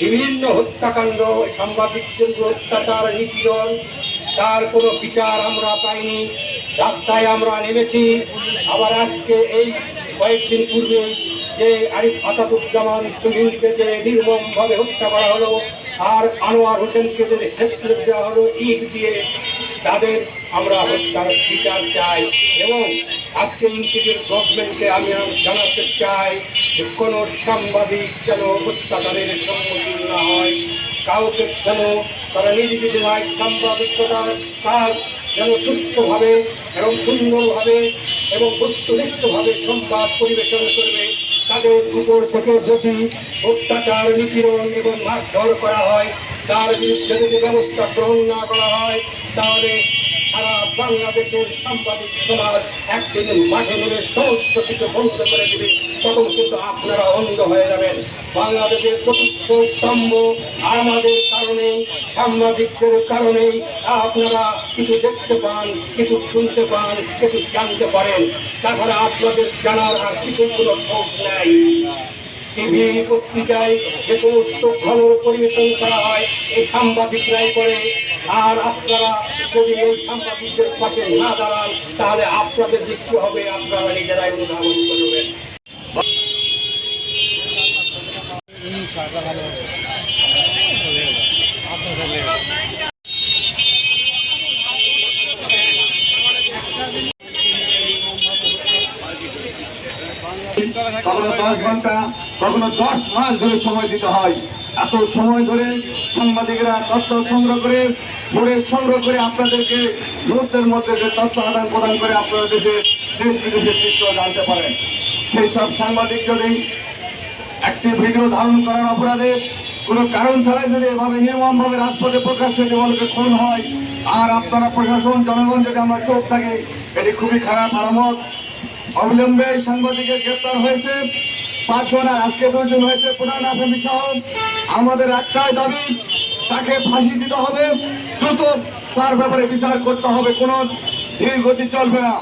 বিভিন্ন হত্যাকাণ্ড সাংবাদিকদের অত্যাচার, নিপীড়ন, তার কোনো বিচার আমরা পাইনি। রাস্তায় আমরা নেমেছি। আবার আজকে এই কয়েকদিন পূর্বে যে আরিফ আসাদুজ্জামান তুহিনকে যে নির্মমভাবে হত্যা করা হলো, আর আনোয়ার হোসেনকে যে হেফতুর দেওয়া হলো, ইট দিয়ে তাদের আমরা হত্যার বিচার চাই এবং আজকে ইন্টিজের গভর্নমেন্টকে আমি জানাতে চাই যে কোনো সাংবাদিক যেন হত্যাকারের সম্মুখীন না হয়। কাউকে যেন তারা নিজ নিজেরাই সাংবাদিকতার কাজ যেন সুস্থভাবে এবং সুন্দরভাবে এবং বস্তুনিষ্ঠভাবে সংবাদ পরিবেশন করবে। তাদের উপর থেকে যদি অত্যাচার, নিপীড়ন এবং মারধর করা হয়, তার বিরুদ্ধে যদি ব্যবস্থা গ্রহণ না করা হয়, তাহলে সারা বাংলাদেশের সাংবাদিক সমাজ একদিন মাঠে নেমে সমস্ত কিছু বন্ধ করে দিবে। তখন কিন্তু আপনারা অন্ধ হয়ে যাবেন। বাংলাদেশের চতুর্থ স্তম্ভ আমাদের কারণেই, সাংবাদিকদের কারণেই আপনারা কিছু দেখতে পান, কিছু শুনতে পান, কিছু জানতে পারেন। তাছাড়া আপনাদের জানার আর কিছু কোনো খোঁজ নেই। টিভি পত্রিকায় যে সমস্ত খবর পরিবেশন করা হয়, এই সাংবাদিকরাই করে। আর আপনারা যদি এই পাশে না দাঁড়ান তাহলে আপনাদের হবে, আপনারা নিজেরাই করবেন। কখনো দশ ঘণ্টা, কখনো দশ মাস ধরে সময় দিতে হয়। এত সময় ধরে সাংবাদিকরা তথ্য সংগ্রহ করে ভোরের সংগ্রহ করে আপনাদেরকে মুহূর্তের মধ্যে যে তথ্য আদান প্রদান করে আপনারা দেশে, দেশ বিদেশের চিত্র জানতে পারেন। সেই সব সাংবাদিক যদি একটি ভিডিও ধারণ করার অপরাধে কোনো কারণ ছাড়াই যদি এভাবে নির্মমভাবে রাজপথে প্রকাশ্যে জীবনকে খুন হয়, আর আপনারা প্রশাসন, জনগণ যদি আমরা চোখ থাকে, এটি খুবই খারাপ আলামত। অবিলম্বে সাংবাদিকের গ্রেপ্তার হয়েছে। আর আজকে দুজন হয়েছে প্রধান আসামি সহ আমাদের একটাই দাবি, তাকে ফাঁসি দিতে হবে। দ্রুত তার ব্যাপারে বিচার করতে হবে, কোনো ধীর গতি চলবে না।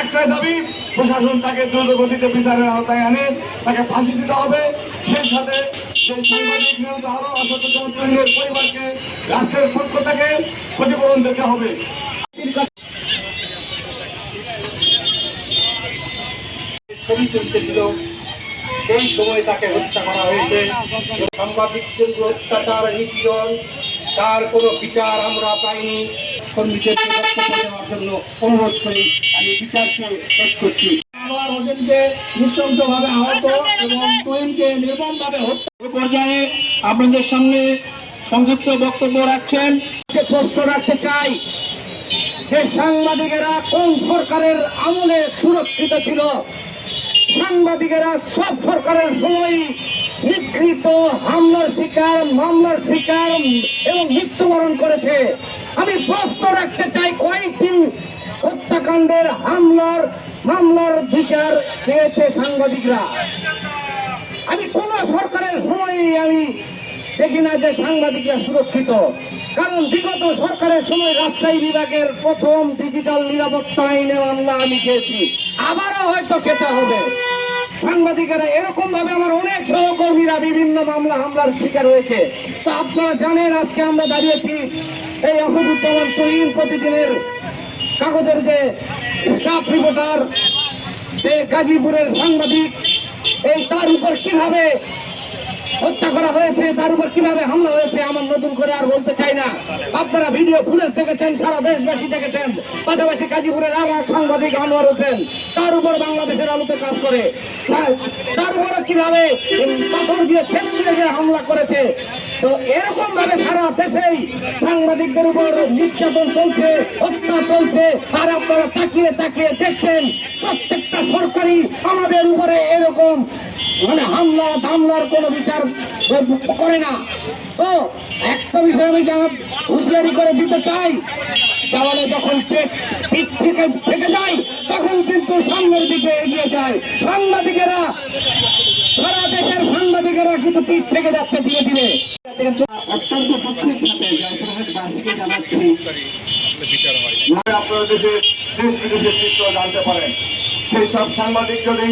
একটাই দাবি, প্রশাসন তাকে দ্রুত গতিতে বিচারের আওতায় আনে, তাকে ফাঁসি দিতে হবে। সেই সাথে সেই সাংবাদিক নিহত আরও অসচেতন তরুণের পরিবারকে রাষ্ট্রের পক্ষ থেকে ক্ষতিপূরণ দিতে হবে। ছবি তুলতেছিল সেই সময় তাকে হত্যা করা হয়েছে। সাংবাদিকদের অত্যাচার নিপীড়ন তার কোনো বিচার আমরা পাইনি। বক্তব্য দেওয়ার জন্য অনুরোধ করি, আমি বিচারকে শেষ করছি। হত্যা পর্যায়ে আপনাদের সামনে সংযুক্ত বক্তব্য রাখছেন। সে প্রশ্ন রাখতে চাই, যে সাংবাদিকেরা কোন সরকারের আমলে সুরক্ষিত ছিল? সাংবাদিকেরা সব সরকারের সময় নিগৃহীত হামলার শিকার, মামলার শিকার এবং মৃত্যুবরণ করেছে। আমি প্রশ্ন রাখতে চাই, কয়েকদিন হত্যাকাণ্ডের হামলার, মামলার বিচার পেয়েছে সাংবাদিকরা। আমি কোন সরকারের সময় আমি দেখি না যে সাংবাদিকরা সুরক্ষিত। কারণ বিগত সরকারের সময় রাজশাহী বিভাগের প্রথম ডিজিটাল নিরাপত্তা আইনে মামলা আমি খেয়েছি। আবারও হয়তো খেতে হবে। সাংবাদিকেরা এরকম ভাবে আমার অনেক সহকর্মীরা বিভিন্ন মামলা হামলার শিকার হয়েছে। তো আপনারা জানেন, আজকে আমরা দাঁড়িয়েছি এই আসাদুজ্জামান তহিন প্রতিদিনের কাগজের যে স্টাফ রিপোর্টার যে গাজীপুরের সাংবাদিক, এই তার উপর কীভাবে হত্যা করা হয়েছে তার উপর কীভাবে হামলা হয়েছে আমার নতুন করে আর বলতে আপনারা ভিডিও ফুটেজ দেখেছেন, সারা দেশবাসী দেখেছেন। পাশাপাশি গাজীপুরের আর এক সাংবাদিক আনোয়ার হোসেন, তার উপর বাংলাদেশের আলোতে কাজ করে। তার- তার উপরে কীভাবে পাথর দিয়ে যে হামলা করেছে? তো এরকম ভাবে সারা দেশেই সাংবাদিকদের উপর নির্যাতন চলছে, হত্যা চলছে। আর আপনারা তাকিয়ে তাকিয়ে দেখছেন, প্রত্যেকটা সরকারি আমাদের উপরে এরকম মানে হামলা দামলার কোনো বিচার করে না। তো একটা বিষয় আমি জানা- হুঁশিয়ারি করে দিতে চাই তাহলে যখন পিঠ থেকে থেকে যায় তখন কিন্তু সামনের দিকে এগিয়ে যায়। সাংবাদিকেরা সারা দেশের সাংবাদিকেরা কিন্তু পিঠ থেকে যাচ্ছে ধীরে ধীরে। অত্যন্ত দুঃখের সাথে যে জানাচ্ছি আপনারা দেশে দেশ বিদেশের চিত্র জানতে পারেন। সেই সব সাংবাদিক যদি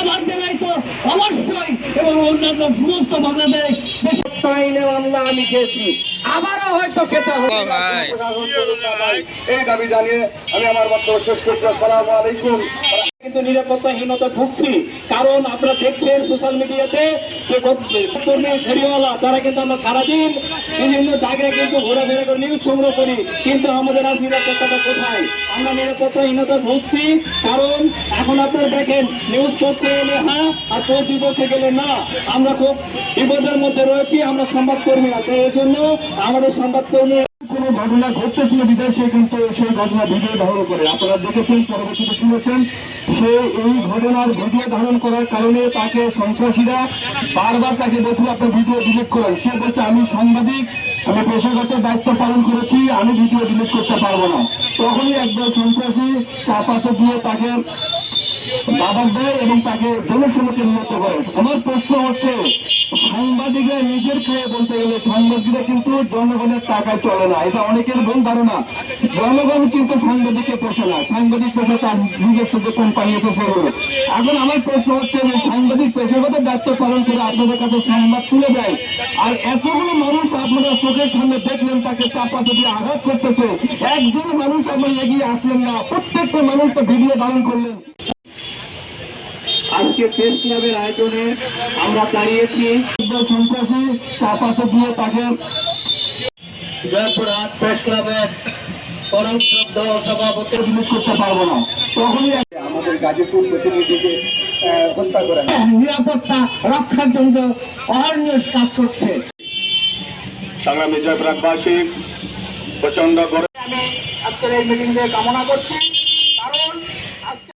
আমার তো অবশ্যই এবং অন্যান্য সমস্ত বাংলাদেশ আমি খেয়েছি। আবারও হয়তো খেতে হবে। এই দাবি জানিয়ে আমি আমার বক্তব্য শেষ করছি। আসসালামু আলাইকুম। কিন্তু নিরাপত্তাহীনতা ভুগছি। কারণ আপনারা দেখছেন সোশ্যাল মিডিয়াতে যে কর্মী ফেরিওয়ালা তারা কিন্তু আমরা সারাদিন বিভিন্ন জায়গায় কিন্তু ঘোরাফেরা করে নিউজ সংগ্রহ করি। কিন্তু আমাদের আজ নিরাপত্তাটা কোথায়? আমরা নিরাপত্তাহীনতা ভুগছি। কারণ এখন আপনারা দেখেন নিউজ পড়তে গেলে হ্যাঁ আর পোস্ট বিপক্ষে গেলে না। আমরা খুব বিপদের মধ্যে রয়েছি, আমরা সংবাদকর্মী আছে। এই জন্য আমাদের সংবাদকর্মী কোনো ঘটনা ঘটতেছিল বিদেশে কিন্তু সেই ঘটনা ভিডিও ধারণ করে। আপনারা দেখেছেন, পরবর্তীতে শুনেছেন সে এই ঘটনার ভিডিও ধারণ করার কারণে তাকে সন্ত্রাসীরা বারবার তাকে বলছিল আপনার ভিডিও ডিলিট করেন। সে বলছে, আমি সাংবাদিক, আমি পেশাগত দায়িত্ব পালন করেছি, আমি ভিডিও ডিলিট করতে পারব না। তখনই একদল সন্ত্রাসী চাপাতে দিয়ে তাকে দাবার দেয় এবং তাকে জনসমুখে নিহত করে আমার প্রশ্ন হচ্ছে, সাংবাদিকরা নিজের খেয়ে বলতে গেলে সাংবাদিকরা কিন্তু জনগণের টাকায় চলে না। এটা অনেকের ভুল ধারণা। জনগণ কিন্তু সাংবাদিককে পোষে না। সাংবাদিক পেশা তার নিজস্ব যে কোম্পানি পেশা করে এখন আমার প্রশ্ন হচ্ছে যে সাংবাদিক পেশাগত দায়িত্ব পালন করে আপনাদের কাছে সংবাদ শুনে দেয়। আর এতগুলো মানুষ আপনারা চোখের সামনে দেখলেন, তাকে চাপা দিয়ে আঘাত করতেছে। একজন মানুষ আমার এগিয়ে আসলেন না। প্রত্যেকটা মানুষ তো ভিডিও ধারণ করলেন। আজকে প্রেস ক্লাবের আয়োজনে আমরা দাঁড়িয়েছি। সন্ত্রাসী চাপাতে দিয়ে তাকে জয়পুরহাট প্রেস ক্লাবের পরম শ্রদ্ধ সভাপতি বিমুখ করতে পারব না। তখনই আমাদের গাজীপুর প্রতিনিধিকে হত্যা করেন নিরাপত্তা রক্ষার জন্য অহর্নিশ কাজ করছে। সংগ্রামী জয়প্রাগবাসী প্রচণ্ড গরম। আমি আজকের এই মিটিং কামনা করছি।